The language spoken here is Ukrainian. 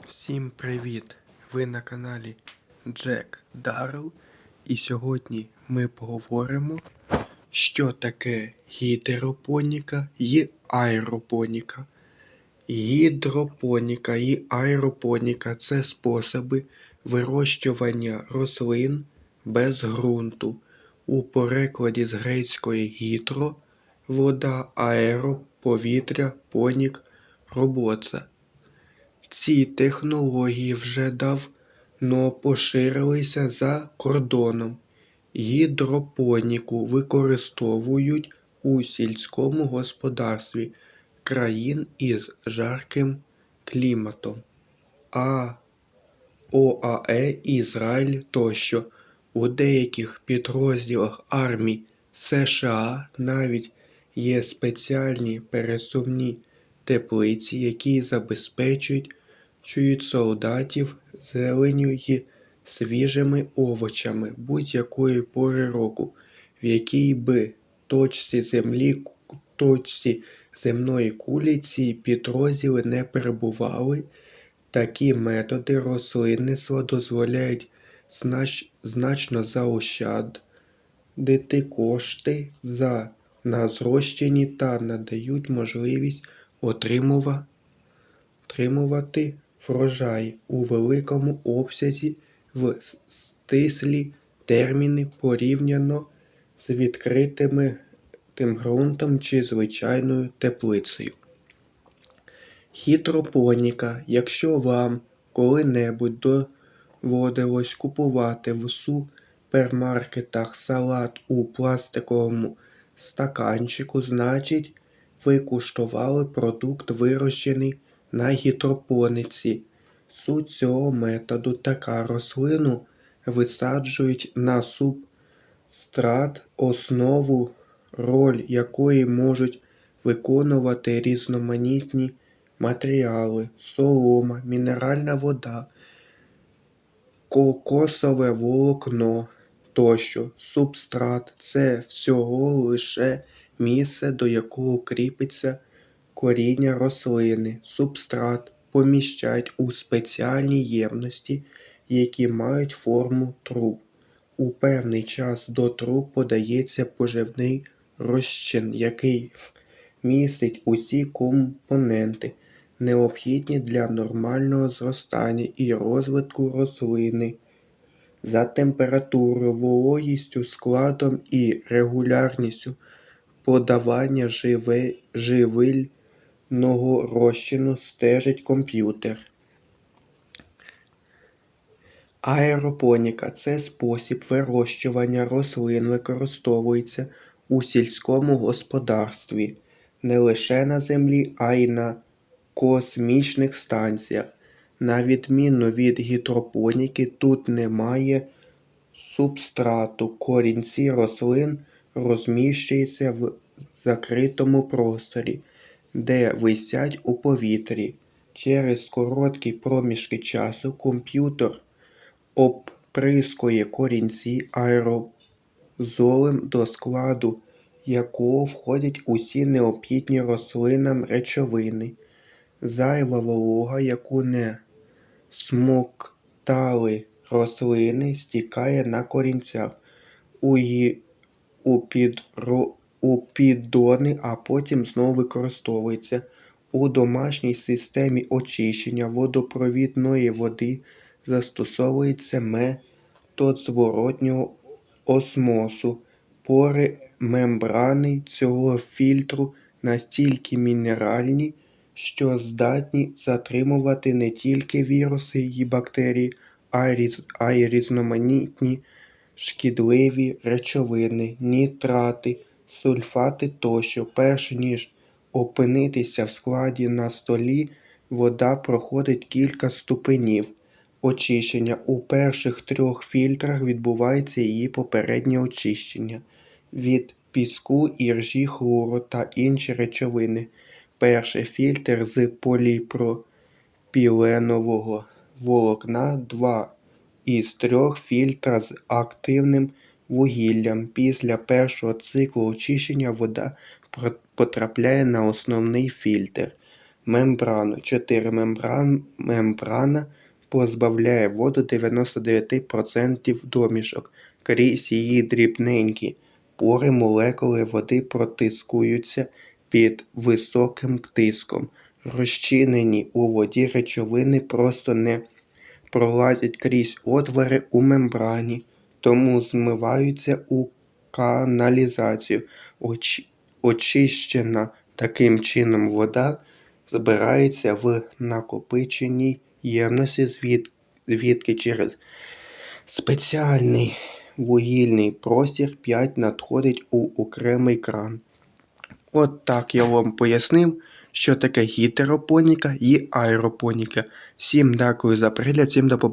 Всім привіт! Ви на каналі Джек Даррел і сьогодні ми поговоримо, що таке гідропоніка і аеропоніка. Гідропоніка і аеропоніка це способи вирощування рослин без ґрунту. У перекладі з грецької гідро вода, аеро, повітря, понік, робота. Ці технології вже давно поширилися за кордоном. Гідропоніку використовують у сільському господарстві країн із жарким кліматом, а ОАЕ, Ізраїль тощо. У деяких підрозділах армій США навіть є спеціальні пересувні теплиці, які забезпечують чують солдатів зеленю й свіжими овочами будь-якої пори року, в якій би точці землі точці земної кулі ці підрозділи не перебували. Такі методи рослинництва дозволяють знач, значно заощадити кошти за на зрощенні та надають можливість отримувати врожай у великому обсязі в стислі терміни порівняно з відкритими тим ґрунтом чи звичайною теплицею. Гідропоніка, якщо вам коли-небудь доводилось купувати в супермаркетах салат у пластиковому стаканчику, значить ви куштували продукт, вирощений на гідропониці. Суть цього методу така рослину висаджують на субстрат, основу, роль якої можуть виконувати різноманітні матеріали, солома, мінеральна вода, кокосове волокно тощо. Субстрат це всього лише місце, до якого кріпиться коріння рослини. Субстрат поміщають у спеціальні ємності, які мають форму труб. У певний час до труб подається поживний розчин, який містить усі компоненти, необхідні для нормального зростання і розвитку рослини. За температурою, вологістю, складом і регулярністю подавання живе, живильного розчину стежить комп'ютер. Аеропоніка це спосіб вирощування рослин використовується у сільському господарстві не лише на землі, а й на космічних станціях. На відміну від гідропоніки, тут немає субстрату, корінці рослин розміщуються в закритому просторі, де висять у повітрі. Через короткі проміжки часу комп'ютер обприскує корінці аерозолем, до складу якого входять усі необхідні рослинам речовини, зайва волога, яку не смоктали рослини, стікає на корінцях у, ї, у, підро, у піддони, а потім знову використовується. У домашній системі очищення водопровідної води застосовується метод зворотнього осмосу. Пори мембрани цього фільтру настільки мінеральні, що здатні затримувати не тільки віруси і бактерії, а й різноманітні шкідливі речовини, нітрати, сульфати тощо, перш ніж опинитися в складі на столі, вода проходить кілька ступенів. Очищення у перших трьох фільтрах відбувається її попереднє очищення від піску, іржі, хлору та інші речовини. Перший фільтр з поліпропіленового волокна, два із трьох фільтра з активним вугіллям. Після першого циклу очищення вода потрапляє на основний фільтр. мембрану. 4. Мембран, мембрана позбавляє воду 99% домішок. Крізь її дрібненькі пори молекули води протискуються під високим тиском. Розчинені у воді речовини просто не пролазять крізь отвори у мембрані, тому змиваються у каналізацію. Оч- очищена таким чином вода збирається в накопиченій ємності, звід- звідки через спеціальний вугільний простір 5 надходить у окремий кран. От так я вам пояснив, що таке гітеропоніка і аеропоніка. Всім дякую за перегляд, всім до побачення.